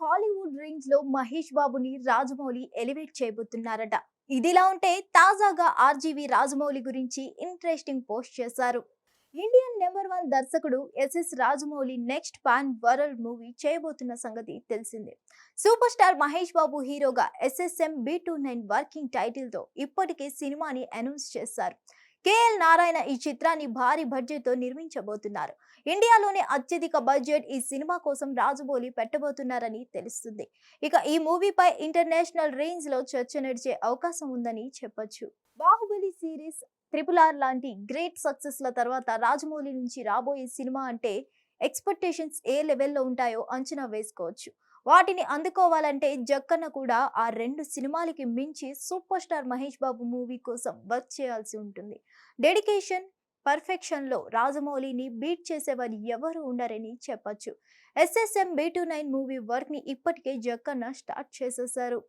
Hollywood రేంజ్లో మహేష్ బాబుని Rajamouli elevate చేయబోతున్నారట. ఇదిలా ఉంటే తాజాగా ఆర్జీవి రాజమౌళి గురించి ఇంట్రెస్టింగ్ పోస్ట్ చేశారు. ఇండియన్ నెంబర్ వన్ దర్శకుడు SS Rajamouli next pan world movie చేయబోతున్న సంగతి తెలిసిందే. సూపర్ స్టార్ మహేష్ బాబు హీరోగా SSM B two nine working టైటిల్తో ఇప్పటికే సినిమాని అనౌన్స్ చేశారు. కేఎల్ నారాయణ ఈ చిత్రాన్ని భారీ బడ్జెట్తో నిర్మించబోతున్నారు. ఇండియాలోనే అత్యధిక బడ్జెట్ ఈ సినిమా కోసం రాజమౌళి పెట్టబోతున్నారని తెలుస్తుంది. ఇక ఈ మూవీపై ఇంటర్నేషనల్ రేంజ్లో చర్చ నడిచే అవకాశం ఉందని చెప్పొచ్చు. బాహుబలి సిరీస్ ట్రిపుల్ ఆర్ లాంటి గ్రేట్ సక్సెస్ల తర్వాత రాజమౌళి నుంచి రాబోయే సినిమా అంటే ఎక్స్పెక్టేషన్స్ ఏ లెవెల్లో ఉంటాయో అంచనా వేసుకోవచ్చు. వాటిని అందుకోవాలంటే జక్కన్న కూడా ఆ రెండు సినిమాలకి మించి super star Mahesh Babu movie కోసం వర్క్ చేయాల్సి ఉంటుంది. డెడికేషన్ పర్ఫెక్షన్లో రాజమౌళిని బీట్ చేసేవారు ఎవరు ఉండరని చెప్పచ్చు. SSM B two nine movie వర్క్ని ఇప్పటికే జక్కన్న స్టార్ట్ చేసేశారు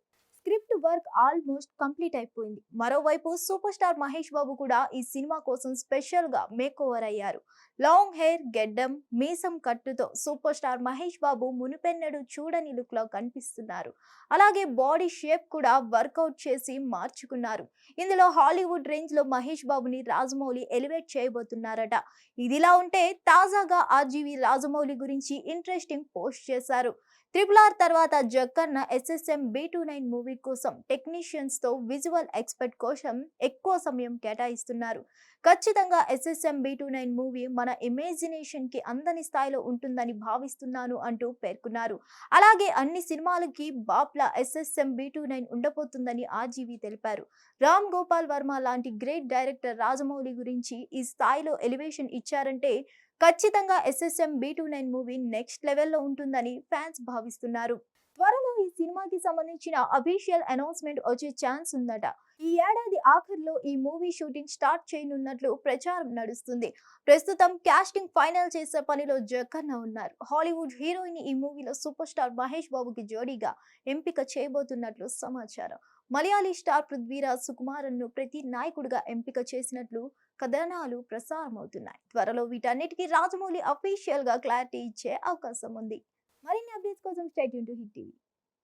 వర్క్ ఆల్మోస్ట్ కంప్లీట్ అయిపోయింది. మరోవైపు సూపర్ స్టార్ మహేష్ బాబు కూడా ఈ సినిమా కోసం స్పెషల్గా మేక్ ఓవర్ అయ్యారు. లాంగ్ హెయిర్ గెడ్డం మీసం కట్టుతో సూపర్ స్టార్ మహేష్ బాబు మునుపెన్నడు చూడని లుక్లో కనిపిస్తున్నారు. అలాగే బాడీ షేప్ కూడా వర్కౌట్ చేసి మార్చుకున్నారు. ఇందులో హాలీవుడ్ రేంజ్లో మహేష్ బాబుని రాజమౌళి ఎలివేట్ చేయబోతున్నారట. ఇదిలా ఉంటే తాజాగా ఆర్జీవి రాజమౌళి గురించి ఇంట్రెస్టింగ్ పోస్ట్ చేశారు. ట్రిపుల్ ఆర్ తర్వాత Jakkanna SSM B two nine movie కోసం టెక్నీషియన్స్తో విజువల్ ఎక్స్పర్ట్ కోసం ఎక్కువ సమయం కేటాయిస్తున్నారు. ఖచ్చితంగా SSM B two nine movie మన ఇమేజినేషన్కి అందని స్థాయిలో ఉంటుందని భావిస్తున్నాను అంటూ పేర్కొన్నారు. అలాగే అన్ని సినిమాలకి బాప్లా ఎస్ఎస్ఎం బి టూ నైన్ ఉండబోతుందని ఆర్జీవి తెలిపారు. రామ్ గోపాల్ వర్మ లాంటి గ్రేట్ డైరెక్టర్ రాజమౌళి గురించి ఈ స్థాయిలో ఎలివేషన్ ఇచ్చారంటే ఖచ్చితంగా SSM B two nine movie next లెవెల్లో ఉంటుందని ఫ్యాన్స్ భావిస్తున్నారు. త్వరలో ఈ సినిమాకి సంబంధించిన అఫీషియల్ అనౌన్స్మెంట్ వచ్చే ఛాన్స్ ఉందట. ఈ ఏడాది ఆఖరిలో ఈ మూవీ షూటింగ్ స్టార్ట్ చేయనున్నట్లు ప్రచారం నడుస్తుంది. ప్రస్తుతం క్యాస్టింగ్ ఫైనల్ చేసే పనిలో జక్కన్న ఉన్నారు. హాలీవుడ్ హీరోయిన్ ఈ మూవీలో సూపర్ స్టార్ మహేష్ బాబుకి జోడీగా ఎంపిక చేయబోతున్నట్లు సమాచారం. మలయాళీ స్టార్ పృథ్వీరాజ్ సుకుమారన్ను ప్రతి నాయకుడిగా ఎంపిక చేసినట్లు కథనాలు ప్రసారమవుతున్నాయి. త్వరలో వీటన్నిటికీ రాజమౌళి అఫీషియల్గా క్లారిటీ ఇచ్చే అవకాశం ఉంది. మరిన్ని అప్డేట్స్ కోసం state to hit TV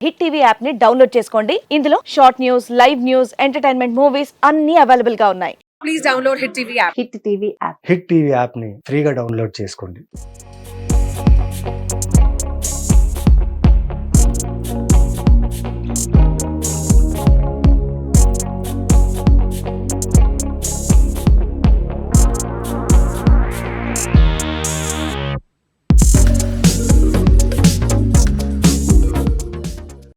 hit TV యాప్ని డౌన్లోడ్ చేసుకోండి. ఇందులో short news live news entertainment movies అన్ని అవైలబుల్గా ఉన్నాయి. Please download Hit TV app. Hit TV app hit TV యాప్ని ఫ్రీగా డౌన్లోడ్ చేసుకోండి.